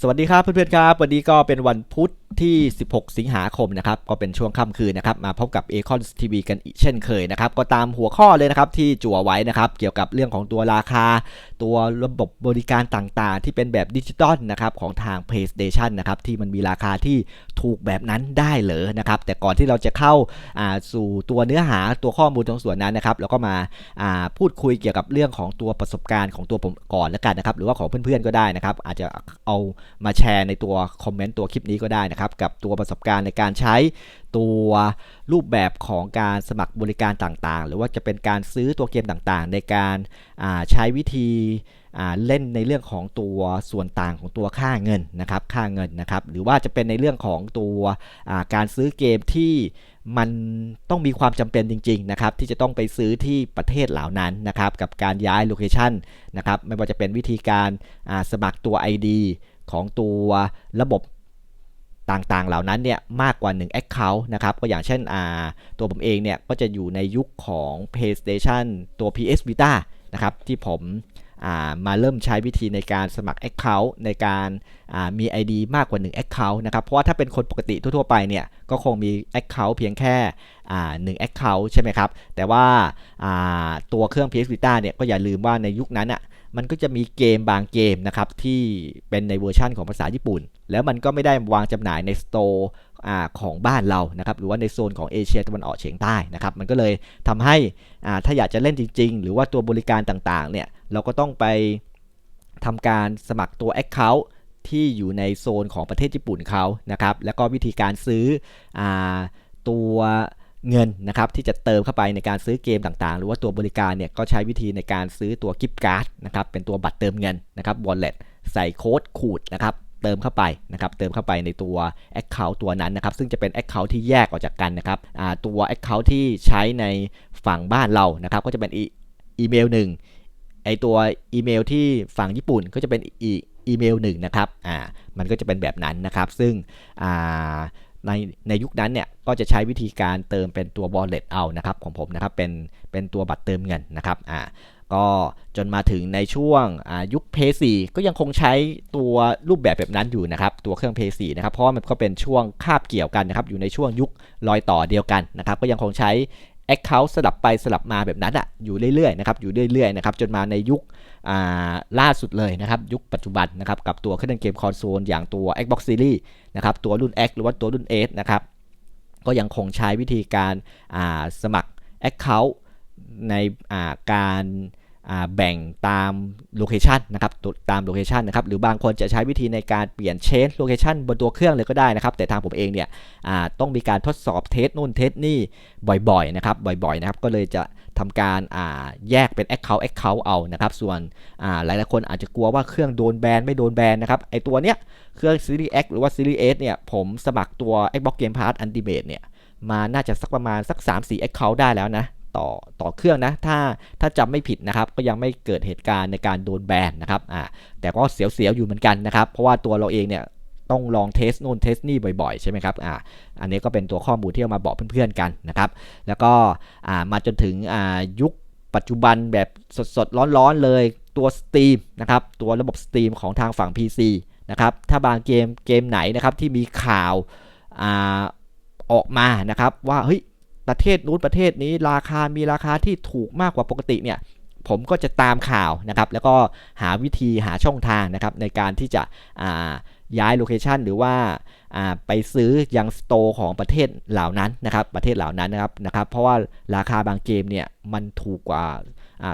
สวัสดีครับเพื่อนๆครับ วันนี้ก็เป็นวันพุธที่ 16 สิงหาคมนะครับก็เป็นช่วงค่ำคืนนะครับมาพบกับ a c o n TV กันอีกเช่นเคยนะครับก็ตามหัวข้อเลยนะครับที่จั่วไว้นะครับเกี่ยวกับเรื่องของตัวราคา ตัวระบบบริการต่างๆ ที่เป็นแบบดิจิตอลนะครับของทาง PlayStation นะครับที่มันมีราคาที่ถูกแบบนั้นได้เหรอนะครับแต่ก่อนที่เราจะเข้าาสู่ตัวเนื้อหาตัวข้อมูลตรงส่วนนั้นนะครับเราก็มาาพูดคุยเกี่ยวกับเรื่องของตัวประสบการณ์ของตัวผมก่อนแล้วกันนะครับหรือว่าของเพื่อนๆก็ได้นะครับอาจจะเอามาแชร์ในตัวคอมเมนต์ตัวคลิปนี้ก็ได้นะครับ กับตัวประสบการณ์ในการใช้ตัวรูปแบบของการสมัครบริการต่างๆ หรือว่าจะเป็นการซื้อตัวเกมต่างๆ ในการใช้วิธีเล่นในเรื่องของตัวส่วนต่างของตัวค่าเงินนะครับค่าเงินนะครับ หรือว่าจะเป็นในเรื่องของตัวการซื้อเกมที่มันต้องมีความจำเป็นจริงๆนะครับที่จะต้องไปซื้อที่ประเทศเหล่านั้นนะครับกับการย้ายโลเคชันนะครับไม่ว่าจะเป็นวิธีการสมัครตัว ID ของตัวระบบต่างๆ เหล่านั้นเนี่ยมากกว่า 1 Account นะครับ ก็อย่างเช่นอ่าตัวผมเองเนี่ยก็จะอยู่ในยุคของ PlayStation ตัว PS Vita นะครับที่ผมามาเริ่มใช้วิธีในการสมัคร Account ในการอ่ามี ID มากกว่า 1 Account นะครับ เพราะว่าถ้าเป็นคนปกติทั่วๆไปเนี่ยก็คงมี Account เพียงแค่อ่า1 Account ใช่ไหมครับ แต่ว่าอ่าตัวเครื่อง PS Vita เนี่ยก็อย่าลืมว่าในยุคนั้นอะ มันก็จะมีเกมบางเกมนะครับที่เป็นในเวอร์ชั่นของภาษาญี่ปุ่น แล้วมันก็ไม่ได้วางจำหน่ายในสโตร์ของบ้านเรานะครับหรือว่าในโซนของเอเชียตะวันออกเฉียงใต้นะครับมันก็เลยทำให้ถ้าอยากจะเล่นจริง ๆ หรือว่าตัวบริการต่างๆเนี่ยเราก็ต้องไปทำการสมัครตัว Account ที่อยู่ในโซนของประเทศญี่ปุ่นเขานะครับแล้วก็วิธีการซื้ออตัว เงินนะครับที่จะเติมเข้าไปในการซื้อเกมต่างๆ หรือว่าตัวบริการเนี่ยก็ใช้วิธีในการซื้อตัวกิฟต์การ์ดนะครับเป็นตัวบัตรเติมเงินนะครับ wallet ใส่โค้ดขูดนะครับเติมเข้าไปนะครับเติมเข้าไปในตัว Account ตัวนั้นนะครับซึ่งจะเป็น Account ที่แยกออกจากกันนะครับตัว Account ที่ใช้ในฝั่งบ้านเรานะครับก็จะเป็นอีเมลหนึ่งไอตัวอีเมลที่ฝั่งญี่ปุ่นก็จะเป็นอีอีเมลหนึ่งนะครับอ่ามันก็จะเป็นแบบนั้นนะครับซึ่งอ่า ในในยุคนั้นเนี่ยก็จะใช้วิธีการเติมเป็นตัว wallet เอานะครับของผมนะครับเป็นเป็นตัวบัตรเติมเงินนะครับอ่าก็จนมาถึงในช่วงยุคเพย์ซีก็ยังคงใช้ตัวรูปแบบแบบนั้นอยู่นะครับ ตัวเครื่องเพย์ซีนะครับเพราะว่ามันก็เป็นช่วงคาบเกี่ยวกันนะครับ อยู่ในช่วงยุครอยต่อเดียวกันนะครับ ก็ยังคงใช้ Account สลับไปสลับมาแบบนั้นอะอยู่เรื่อยๆนะครับอยู่เรื่อยๆนะครับจนมาในยุคล่าสุดเลยนะครับยุคปัจจุบันนะครับกับตัวเครื่องเกมคอนโซลอย่างตัว Xbox Series นะครับตัวรุ่น X หรือว่าตัวรุ่น S นะครับก็ยังคงใช้วิธีการสมัคร Account ในการ แบ่งตามโลเคชันนะครับตามโลเคชันนะครับหรือบางคนจะใช้วิธีในการเปลี่ยนเชนโลเคชันบนตัวเครื่องเลยก็ได้นะครับ แต่ทางผมเองเนี่ยต้องมีการทดสอบเทสนู่นเทสนี่บ่อยๆนะครับบ่อยๆนะครับก็เลยจะทำการแยกเป็น Account Account เอานะครับส่วนหลายๆคนอาจจะกลัวว่าเครื่องโดนแบนไม่โดนแบนนะครับไอตัวเนี้ยเครื่อง Series X หรือว่า Series S เนี่ยผมสมัครตัว Xbox Game Pass Ultimate เนี่ยมาน่าจะสักประมาณสัก 3-4 Account ได้แล้วนะ ต่อต่อเครื่องนะ ถ้าถ้าจำไม่ผิดนะครับ ก็ยังไม่เกิดเหตุการณ์ในการโดนแบนนะครับอ่าแต่ก็เสียวๆอยู่เหมือนกันนะครับ เพราะว่าตัวเราเองเนี่ยต้องลองเทสโน่นเทสนี่บ่อยๆ ใช่ไหมครับ อ่า อันนี้ก็เป็นตัวข้อมูลที่เอามาบอกเพื่อนๆกันนะครับ แล้วก็อ่ามาจนถึงอ่ายุคปัจจุบันแบบสดๆ ร้อนๆ เลยตัว Steam นะครับ ตัวระบบ Steam ของทางฝั่ง PC นะครับ ถ้าบางเกมเกมไหนนะครับที่มีข่าวอ่าออกมานะครับว่าเฮ้ย ประเทศนู้นประเทศนี้ราคามีราคาที่ถูกมากกว่าปกติเนี่ยผมก็จะตามข่าวนะครับแล้วก็หาวิธีหาช่องทางนะครับในการที่จะย้ายโลเคชันหรือว่าไปซื้อยังสโตร์ของประเทศเหล่านั้นนะครับประเทศเหล่านั้นนะครับนะครับเพราะว่าราคาบางเกมเนี่ยมันถูกกว่า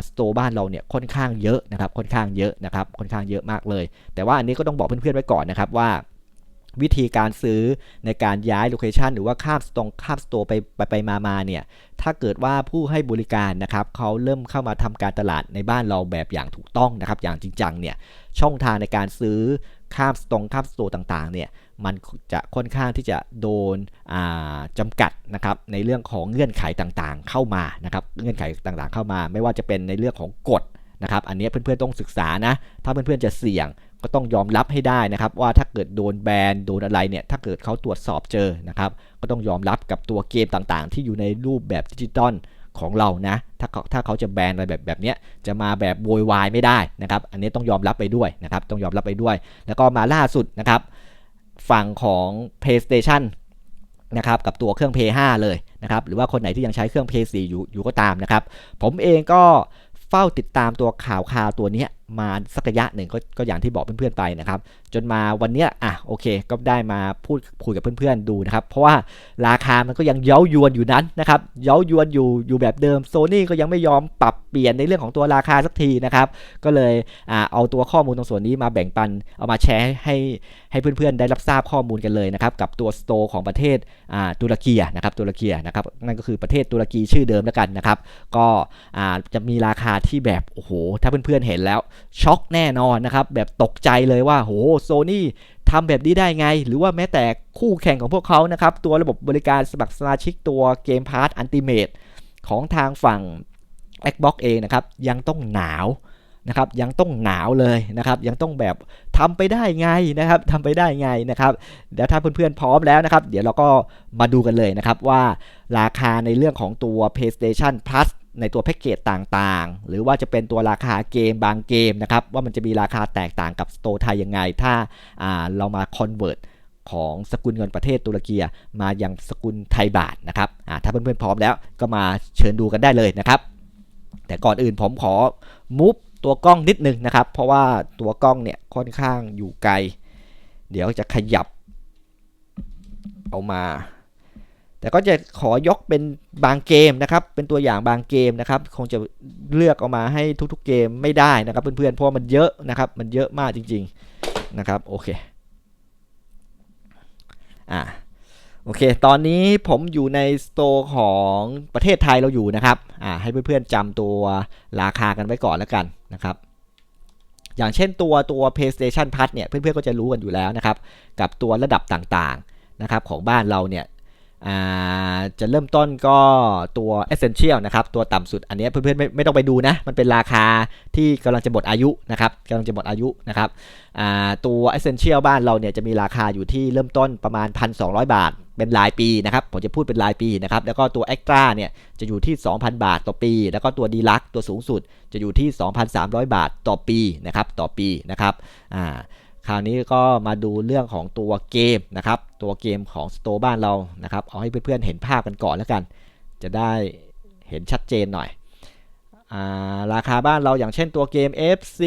สโตร์บ้านเราเนี่ยค่อนข้างเยอะนะครับค่อนข้างเยอะนะครับค่อนข้างเยอะมากเลย แต่ว่าอันนี้ก็ต้องบอกเพื่อนๆไว้ก่อนนะครับว่า วิธีการซื้อในการย้ายโลเคชันหรือว่าข้ามสตรงข้ามสโตร์ไปไปไปมามาเนี่ยถ้าเกิดว่าผู้ให้บริการนะครับเขาเริ่มเข้ามาทำการตลาดในบ้านเราแบบอย่างถูกต้องนะครับ อย่างจริงจังเนี่ยช่องทางในการซื้อข้ามสตรงข้ามสโตร์ต่างๆเนี่ยมันจะค่อนข้างที่จะโดนจำกัดนะครับในเรื่องของเงื่อนไขต่างๆ เข้ามานะครับเงื่อนไขต่างๆ เข้ามา ไม่ว่าจะเป็นในเรื่องของกฎนะครับอันนี้เพื่อนๆต้องศึกษานะ ถ้าเพื่อนๆจะเสี่ยง ก็ต้องยอมรับให้ได้นะครับ ว่าถ้าเกิดโดนแบนโดนอะไรเนี่ยถ้าเกิดเขาตรวจสอบเจอนะครับ ก็ต้องยอมรับกับตัวเกมต่างๆ ที่อยู่ในรูปแบบดิจิตอลของเรานะถ้าเขาถ้าเขาจะแบนอะไรแบบแบบเนี้ยจะมาแบบโวยวายไม่ได้นะครับ อันนี้ต้องยอมรับไปด้วยนะครับต้องยอมรับไปด้วย แล้วก็มาล่าสุดนะครับ ฝั่งของ PlayStation นะครับกับตัวเครื่อง Play 5เลยนะครับหรือว่าคนไหนที่ยังใช้เครื่อง Play 4อยู่อยู่ก็ตามนะครับ ผมเองก็เฝ้าติดตามตัวข่าวข่าวตัวนี้ มาสักระยะหนึ่งก็ก็อย่างที่บอกเพื่อนๆไปนะครับ จนมาวันเนี้ยอะโอเค ก็ได้มาพูดคุยกับเพื่อนๆดูนะครับ เพราะว่าราคามันก็ยังเย้ายวนอยู่นั้นนะครับ เย้ายวนอยู่อยู่แบบเดิมโซนี่ก็ยังไม่ยอมปรับเปลี่ยนในเรื่องของตัวราคาสักทีนะครับ ก็เลยอ่าเอาตัวข้อมูลตรงส่วนนี้มาแบ่งปัน เอามาแชร์ให้ให้เพื่อนๆได้รับทราบข้อมูลกันเลยนะครับ กับตัวสโตร์ของประเทศอ่าตุรกีนะครับตุรกีนะครับนั่นก็คือประเทศตุรกีชื่อเดิมแล้วกันนะครับ ก็อ่าจะมีราคาที่แบบโอ้โหถ้าเพื่อนๆเห็นแล้วช็อกแน่นอนนะครับ แบบตกใจเลยว่าโหโซนี่ทำแบบนี้ได้ไง หรือว่าแม้แต่คู่แข่งของพวกเขานะครับ ตัวระบบบริการสมัครสมาชิกตัวเกมพาร์ a อันติเมตของทางฝั่ง Xbox เองนะครับ ยังต้องหนาวนะครับยังต้องหนาวเลยนะครับ ยังต้องแบบทำไปได้ไงนะครับทำไปได้ไงนะครับเดี๋ยวถ้าเพื่อนๆพร้อมแล้วนะครับ เดี๋ยวเราก็มาดูกันเลยนะครับว่าราคาในเรื่องของตัว PlayStation Plus ในตัวแพ็กเกจต่างๆ หรือว่าจะเป็นตัวราคาเกมบางเกมนะครับ ว่ามันจะมีราคาแตกต่างกับสโตร์ไทยยังไง ถ้าเรามาคอนเวิร์ตของสกุลเงินประเทศตุรกีมาอยังสกุลไทยบาทนะครับถ้าเพื่อนๆพร้อมแล้วก็มาเชิญดูกันได้เลยนะครับ แต่ก่อนอื่นผมขอมุฟตัวกล้องนิดนึงนะครับ เพราะว่าตัวกล้องเนี่ยค่อนข้างอยู่ไกล เดี๋ยวจะขยับ เอามา แต่ก็จะขอยกเป็นบางเกมนะครับ เป็นตัวอย่างบางเกมนะครับ คงจะเลือกออกมาให้ทุกๆเกมไม่ได้นะครับเพื่อนๆ เพราะมันเยอะนะครับ มันเยอะมากจริงๆนะครับ โอเค อ่า โอเค ตอนนี้ผมอยู่ในสโตร์ของประเทศไทยเราอยู่นะครับ อ่า ให้เพื่อนๆจำตัวราคากันไว้ก่อนแล้วกันนะครับอย่างเช่นตัวตัว PlayStation Plus เนี่ยเพื่อนๆก็จะรู้กันอยู่แล้วนะครับ กับตัวระดับต่างๆนะครับของบ้านเราเนี่ย จะเริ่มต้นก็ตัว Essential นะครับ ตัวต่ำสุดอันนี้เพื่อนๆไม่ไม่ต้องไปดูนะ มันเป็นราคาที่กำลังจะหมดอายุนะครับกำลังจะหมดอายุนะครับตัว Essential บ้านเราเนี่ยจะมีราคาอยู่ที่เริ่มต้นประมาณ 1,200 บาท เป็นรายปีนะครับผมจะพูดเป็นรายปีนะครับแล้วก็ตัว Extra เนี่ยจะอยู่ที่ 2,000 บาทต่อปี แล้วก็ตัว Deluxe ตัวสูงสุดจะอยู่ที่ 2,300 บาทต่อปีนะครับต่อปีนะครับอ่า คราวนี้ก็มาดูเรื่องของตัวเกมนะครับ ตัวเกมของสโตบ้านเรานะครับ เอาให้เพื่อนๆเห็นภาพกันก่อนแล้วกัน จะได้เห็นชัดเจนหน่อยอาราคาบ้านเราอย่างเช่นตัวเกม FC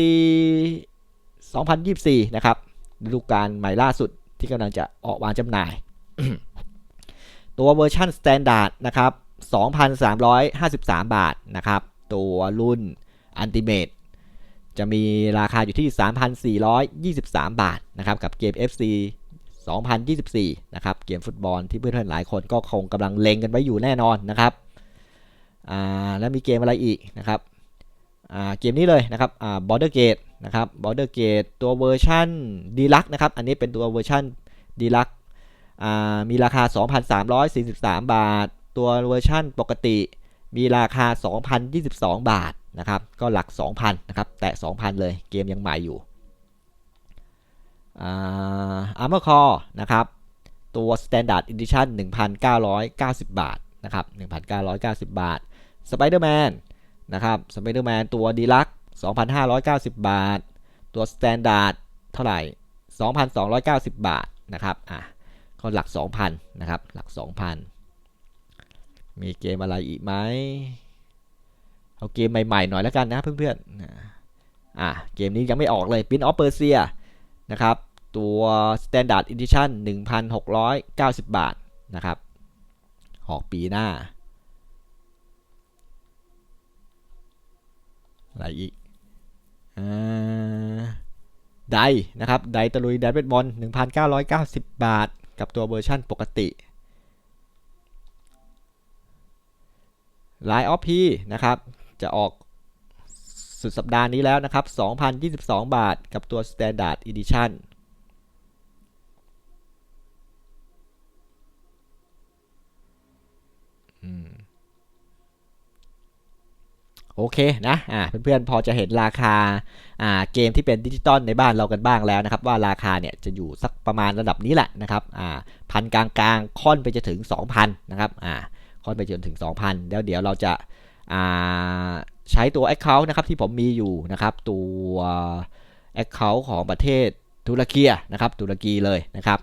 2024 นะครับฤดูกาลใหม่ล่าสุดที่กำลังจะออกวางจำหน่าย ตัวเวอร์ชันสแตนดาร์ดนะครับ 2,353 บาทนะครับ ตัวรุ่นอันติเมต จะมีราคาอยู่ที่ 3,423 บาทนะครับกับเกม FC 2024 นะครับเกมฟุตบอลที่เพื่อนๆหลายคนก็คงกำลังเล็งกันไว้อยู่แน่นอนนะครับอ่าแล้วมีเกมอะไรอีกนะครับอ่าเกมนี้เลยนะครับอ่า Border Gate นะครับ Border Gate ตัวเวอร์ชันดีลักนะครับ อันนี้เป็นตัวเวอร์ชันดีลักอ่ามีราคา 2,343 บาท ตัวเวอร์ชันปกติ มีราคา 2,022 บาทนะครับ ก็หลัก 2,000 นะครับ แตะ 2,000 เลย เกมยังใหม่อยู่อาร์เมอร์คอร์นะครับ ตัว Standard Edition 1,990 บาทนะครับ 1,990 บาท Spider-Man นะครับ Spider-Man ตัว Deluxe 2,590 บาท ตัว Standard เท่าไหร่ 2,290 บาทนะครับ อะก็หลัก 2,000 นะครับ หลัก 2,000 มีเกมอะไรอีกไหมเอาเกมใหม่ๆหน่อยแล้วกันนะเพื่อนๆอะเกมนี้ยังไม่ออกเลย Pin of Persia นะครับ ตัว Standard Edition 1,690 บาทนะครับออกปีหน้า อะไรอีกไดนะครับไดตะลุยไดเบดบอล1,990 บาท กับตัวเวอร์ชั่นปกติ Line of P นะครับ จะออกสุดสัปดาห์นี้แล้วนะครับ 2,022 บาทกับตัว Standard Edition โอเคนะอ่าเพื่อนๆพอจะเห็นราคาอ่าเกมที่เป็นดิจิตอลในบ้านเรากันบ้างแล้วนะครับ ว่าราคาเนี่ยจะอยู่สักประมาณระดับนี้แหละนะครับอ่าพันกลางๆค่อนไปจะถึง 2,000นะครับอ่า ค่อยไปจนถึง 2,000 แล้วเดี๋ยวเราจะใช้ตัว Account นะครับที่ผมมีอยู่นะครับ ตัว Account ของประเทศตุรกีนะครับตุรกีเลยนะครับ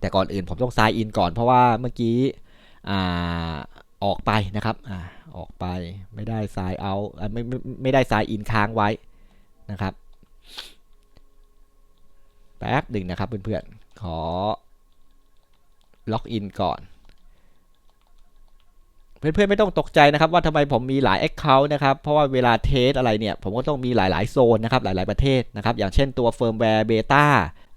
แต่ก่อนอื่นผมต้อง sign in ก่อนเพราะว่าเมื่อกี้ออกไปนะครับอออกไปไม่ได้ sign out ไม่ไม่ไม่ได้ sign in ค้างไว้นะครับแป๊บหนึ่งนะครับเพื่อนๆขอล็อกอินก่อน เพื่อนๆไม่ต้องตกใจนะครับว่าทำไมผมมีหลาย Account นะครับเพราะว่าเวลาเทสอะไรเนี่ย ผมก็ต้องมีหลายๆโซนนะครับหลายๆประเทศนะครับอย่างเช่นตัวเฟิร์มแวร์เบต้า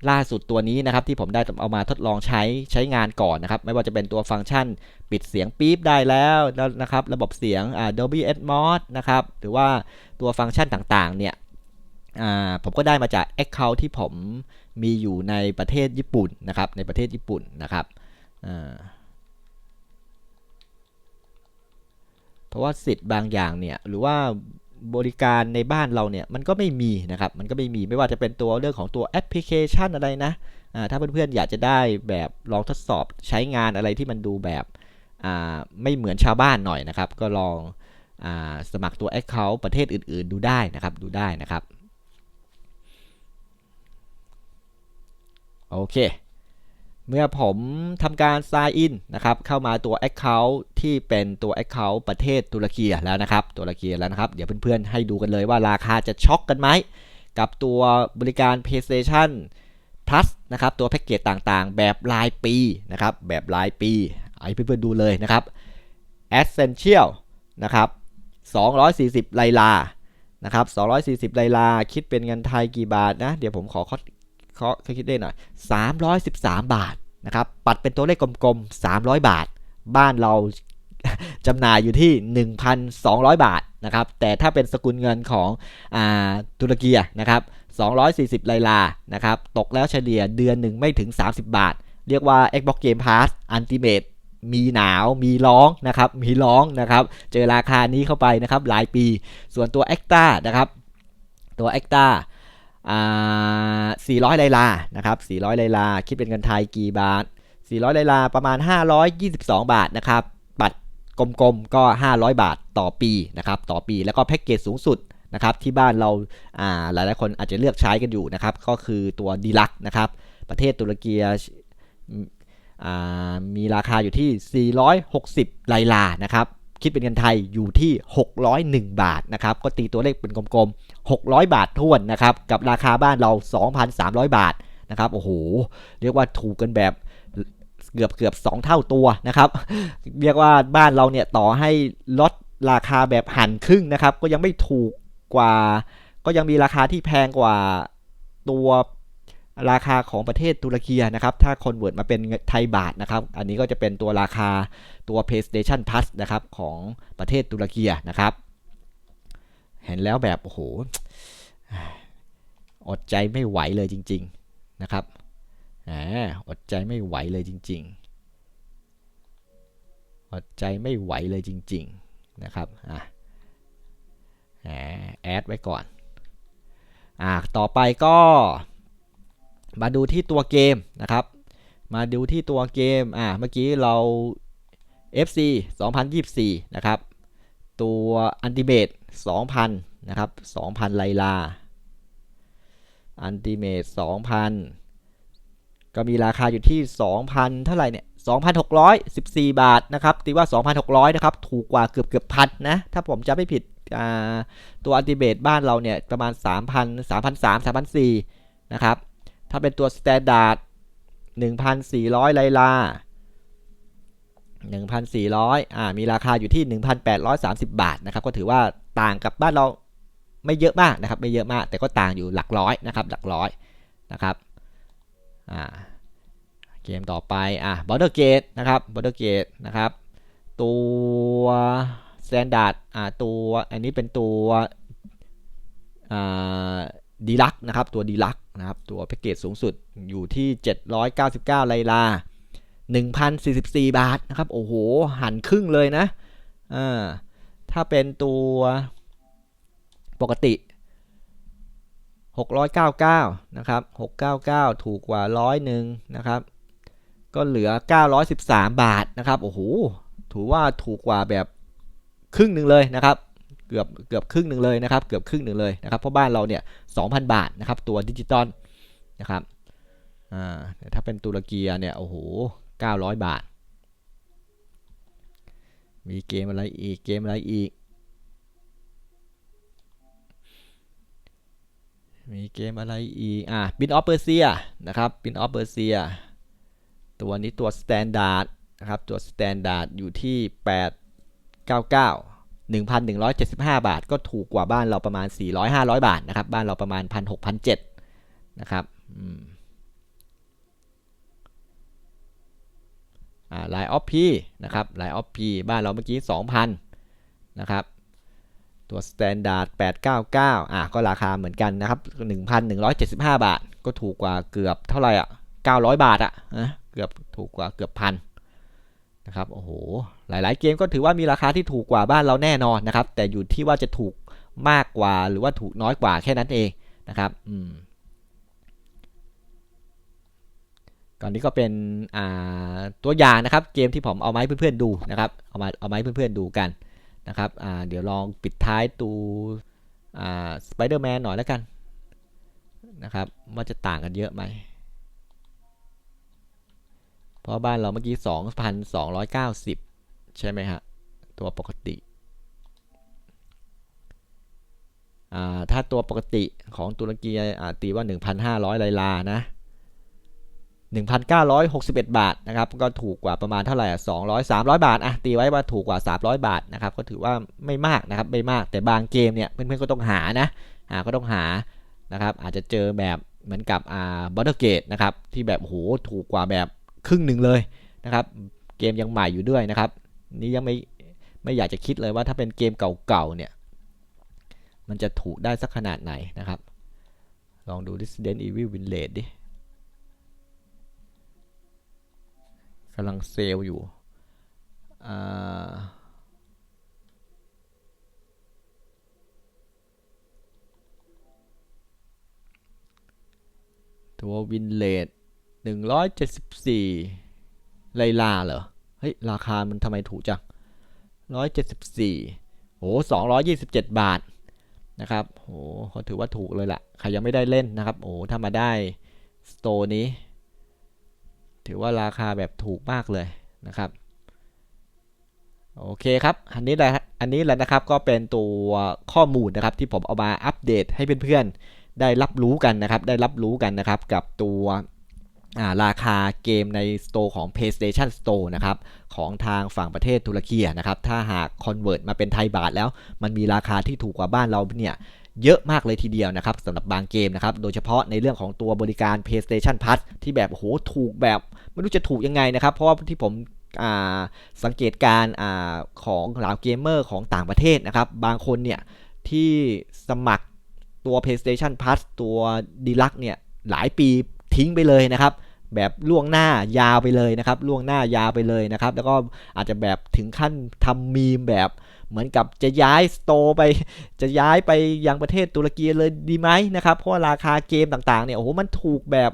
ล่าสุดตัวนี้นะครับที่ผมได้เอามาทดลองใช้ใช้งานก่อนนะครับ ไม่ว่าจะเป็นตัวฟังก์ชันปิดเสียงปี๊บได้แล้วนะครับ ระบบเสียง Dolby Atmos นะครับ หรือว่าตัวฟังก์ชันต่างๆ เนี่ยผมก็ได้มาจาก Account ที่ผมมีอยู่ในประเทศญี่ปุ่นนะครับ ในประเทศญี่ปุ่นนะครับเพ ราะว่าสิทธิ์บางอย่างเนี่ยหรือว่าบริการในบ้านเราเนี่ยมันก็ไม่มีนะครับ มันก็ไม่มีไม่ว่าจะเป็นตัวเรื่องของตัวแอปพลิเคชันอะไรนะถ้าเพื่อนๆอยากจะได้แบบลองทดสอบใช้งานอะไรที่มันดูแบบไม่เหมือนชาวบ้านหน่อยนะครับ ก็ลองอสมัครตัว Account ประเทศอื่นๆ ดูได้นะครับดูได้นะครับโอเค เมื่อผมทำการ sign in นะครับเข้ามาตัว Account ที่เป็นตัว Account ประเทศตุรกีแล้วนะครับตุรกีแล้วนะครับ เดี๋ยวเพื่อนๆให้ดูกันเลยว่าราคาจะช็อกกันไหม กับตัวบริการ PlayStation Plus นะครับตัวแพ็กเกจต่างๆ แบบรายปีนะครับแบบรายปีให้เพื่อนๆดูเลยนะครับ Essential นะครับ240 ไลลานะครับ240 ไลลา คิดเป็นเงินไทยกี่บาทนะ เดี๋ยวผมขอ เขาคิดได้หน่อย313 บาทนะครับปัดเป็นตัวเลขกลมๆ 300 บาท บ้านเราจำหน่ายอยู่ที่ 1,200 บาทนะครับแต่ถ้าเป็นสกุลเงินของอตุรกีนะครับ240 ไลลานะครับตกแล้วเฉลี่ยเดือนหนึ่งไม่ถึง 30 บาท เรียกว่า Xbox Game Pass Ultimate มีหนาวมีร้องนะครับมีร้องนะครับเจอราคานี้เข้าไปนะครับหลายปี ส่วนตัว e x t r a นะครับตัว e x t r a 400ไลลานะครับ400ไลลา คิดเป็นเงินไทยกี่บาท 400ไลลาประมาณ 522 บาทนะครับ บัตรกลมๆก็ 500 บาทต่อปีนะครับต่อปีแล้วก็แพ็กเกจสูงสุดนะครับที่บ้านเราหลายๆคนอาจจะเลือกใช้กันอยู่นะครับ ก็คือตัวดีลักนะครับ ประเทศตุรกีมีราคาอยู่ที่ 460 ไลลานะครับ คิดเป็นเงินไทยอยู่ที่ 601 บาทนะครับ ก็ตีตัวเลขเป็นกลมๆ 600 บาททวนนะครับ กับราคาบ้านเรา 2,300 บาทนะครับ โอ้โห เรียกว่าถูกกันแบบเกือบเกือบ2 เท่าตัวนะครับ เรียกว่าบ้านเราเนี่ยต่อให้ลดราคาแบบหันครึ่งนะครับ ก็ยังไม่ถูกกว่า ก็ยังมีราคาที่แพงกว่าตัว ราคาของประเทศตุรกีนะครับ ถ้าคนเวิร์ดมาเป็นไทยบาทนะครับ อันนี้ก็จะเป็นตัวราคาตัว PlayStation Plus นะครับของประเทศตุรกีนะครับ เห็นแล้วแบบโอ้โห อดใจไม่ไหวเลยจริง ๆนะครับอดใจไม่ไหวเลยจริง ๆ อดใจไม่ไหวเลยจริง ๆนะครับอะแอดไว้ก่อนอ่าต่อไปก็ มาดูที่ตัวเกมนะครับ มาดูที่ตัวเกม อ่า เมื่อกี้เรา FC 2024 นะครับ ตัวอันติเมต2,000 นะครับ 2,000 ไลลา อันติเมต2,000 ก็มีราคาอยู่ที่ 2,000 เท่าไหร่เนี่ย 2,614 บาทนะครับ ตีว่า 2,600 นะครับ ถูกกว่าเกือบเกือบพันนะ ถ้าผมจะไม่ผิด ตัวอันติเมตบ้านเราเนี่ย ประมาณ 3,000 3,300 3,400 นะครับ ถ้าเป็นตัวสแตนดาร์ด1,400 ไลลา 1,400 อ่า มีราคาอยู่ที่ 1,830 บาทนะครับ ก็ถือว่าต่างกับบ้านเราไม่เยอะมากนะครับ ไม่เยอะมาก แต่ก็ต่างอยู่หลักร้อยนะครับ หลักร้อยนะครับ อ่า เกมต่อไป อ่าบอร์เดอร์เกตนะครับบอร์เดอร์เกตนะครับ ตัวสแตนดาร์ดอ่า ตัว อันนี้เป็นตัว อ่า ดีลักนะครับตัวดีลักนะครับตัวแพ็กเกจสูงสุดอยู่ที่ 799ไลลา1,044 บาทนะครับโอ้โหหันครึ่งเลยนะอ่าถ้าเป็นตัวปกติ 699นะครับ699 ถูกกว่าร้อยหนึ่งนะครับ ก็เหลือ 913 บาทนะครับโอ้โหถถือว่าถูกกว่าแบบครึ่งหนึ่งเลยนะครับ เกือบเกือบครึ่งหนึ่งเลยนะครับเกือบครึ่งหนึ่งเลยนะครับเพราะบ้านเราเนี่ย2,000บาทนะครับตัวดิจิตอลนะครับอ่าถ้าเป็นตุรกีเนี่ยโอ้โห900 บาท มีเกมอะไรอีกเกมอะไรอีก มีเกมอะไรอีกอะบินออฟเปอร์เซียนะครับบินออฟเปอร์เซียตัวนี้ตัวสแตนดาร์ดนะครับตัวสแตนดาร์ดอยู่ที่ 899 1,175 บาท ก็ถูกกว่าบ้านเราประมาณ 400-500 บาทนะครับ บ้านเราประมาณ 1,600-1,700นะครับอืมอ่าไลน์ออฟพีนะครับลน์ออฟพีบ้านเราเมื่อกี้ 2,000นะครับ ตัวสแตนดาร์ด899อะก็ราคาเหมือนกันนะครับ 1,175 บาท ก็ถูกกว่าเกือบเท่าไหร่อะ900 บาทอะนะเกือบถูกกว่าเกือบพัน นะครับโอ้โหหลาย ๆ เกมก็ถือว่ามีราคาที่ถูกกว่าบ้านเราแน่นอนนะครับ แต่อยู่ที่ว่าจะถูกมากกว่าหรือว่าถูกน้อยกว่าแค่นั้นเองนะครับอืมก่อนนี้ก็เป็นอ่าตัวอย่างนะครับ เกมที่ผมเอามาให้เพื่อนๆดูนะครับเอามาเอามาให้เพื่อนๆดูกันนะครับอ่าเดี๋ยวลองปิดท้ายตูอ่าสไปเดอร์แมนหน่อยแล้วกันนะครับว่าจะต่างกันเยอะไหม เพราะบ้านเราเมื่อกี้ 2,290 ใช่ไหมฮะ ตัวปกติ ถ้าตัวปกติของตุรกีอ่าตีว่า 1,500 ไลลานะ 1,961 บาทนะครับ ก็ถูกกว่าประมาณเท่าไหร่อะ200 300 บาทอะตีไว้ว่าถูกกว่า 300 บาทนะครับ ก็ถือว่าไม่มากนะครับ ไม่มาก แต่บางเกมเนี่ย เพื่อนๆ ก็ต้องหานะอ่าก็ต้องหานะครับ อาจจะเจอแบบเหมือนกับอ่าบัตเตอร์เกตนะครับ ที่แบบโหถูกกว่าแบบ ครึ่งหนึ่งเลยนะครับ เกมยังใหม่อยู่ด้วยนะครับ นี่ยังไม่ไม่อยากจะคิดเลยว่าถ้าเป็นเกมเก่าๆเนี่ย มันจะถูกได้สักขนาดไหนนะครับ ลองดู Resident Evil Village ดิกำลังเซลล์อยู่อ่าตัววินเลด หนึ่งร้อยเจ็ดสิบสี่ไลลาเหรอ เฮ้ย ราคามันทำไมถูกจังร้อยเจ็ดสิบสี่โอ้สองร้อยยี่สิบเจ็ดบาทนะครับโอ้เขาถือว่าถูกเลยแหละใครยังไม่ได้เล่นนะครับ โอ้ถ้ามาได้สโตร์นี้ ถือว่าราคาแบบถูกมากเลยนะครับ โอเคครับ อันนี้แหละอันนี้แหละนะครับ ก็เป็นตัวข้อมูลนะครับ ที่ผมเอามาอัปเดตให้เพื่อนๆ ได้รับรู้กันนะครับ ได้รับรู้กันนะครับ กับตัว ราคาเกมในสโตร์ของ PlayStation Store นะครับของทางฝั่งประเทศตุรกีนะครับถ้าหากคอนเวิร์ตมาเป็นไทยบาทแล้ว มันมีราคาที่ถูกกว่าบ้านเราเนี่ยเยอะมากเลยทีเดียวนะครับสำหรับบางเกมนะครับ โดยเฉพาะในเรื่องของตัวบริการ PlayStation Plus ที่แบบโหถูกแบบ ไม่รู้จะถูกยังไงนะครับ เพราะว่าที่ผมสังเกตการอของเหล่าเกมเมอร์ของต่างประเทศนะครับ บางคนเนี่ยที่สมัครตัว PlayStation Plus ตัว d e l u x เนี่ยหลายปีทิ้งไปเลยนะครับ แบบล่วงหน้ายาวไปเลยนะครับล่วงหน้ายาวไปเลยนะครับ แล้วก็อาจจะแบบถึงขั้นทำมีมแบบเหมือนกับจะย้ายสโตไป จะย้ายไปยังประเทศตุรกีเลยดีไหมนะครับ เพราะว่าราคาเกมต่างๆเนี่ยโอ้โหมันถูกแบบ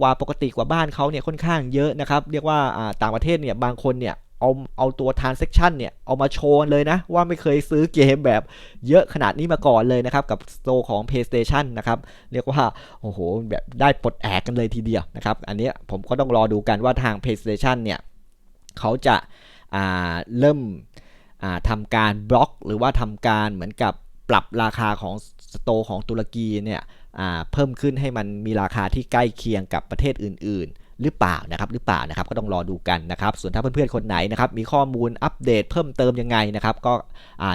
กว่าปกติกว่าบ้านเขาเนี่ยค่อนข้างเยอะนะครับ เรียกว่าต่างประเทศเนี่ยบางคนเนี่ย เอาเอาตัว transaction เนี่ย เอามาโชว์เลยนะ ว่าไม่เคยซื้อเกมแบบเยอะขนาดนี้มาก่อนเลยนะครับ กับโตของ PlayStation นะครับ เรียกว่า โอ้โห แบบได้ปลดแอกกันเลยทีเดียวนะครับ อันนี้ผมก็ต้องรอดูกันว่าทาง PlayStation เนี่ย เขาจะเริ่มทำการบล็อก หรือว่าทำการเหมือนกับปรับราคาของสโตของตุรกีเนี่ยเพิ่มขึ้นให้มันมีราคาที่ใกล้เคียงกับประเทศอื่นๆ หรือเปล่านะครับหรือเปล่านะครับก็ต้องรอดูกันนะครับ ส่วนถ้าเพื่อนๆคนไหนนะครับมีข้อมูลอัปเดตเพิ่มเติมยังไงนะครับก็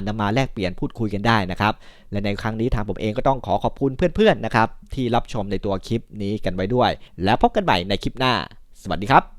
นำมาแลกเปลี่ยนพูดคุยกันได้นะครับและในครั้งนี้ทางผมเองก็ต้องขอขอบคุณเพื่อนๆนะครับที่รับชมในตัวคลิปนี้กันไว้ด้วย แล้วพบกันใหม่ในคลิปหน้า สวัสดีครับ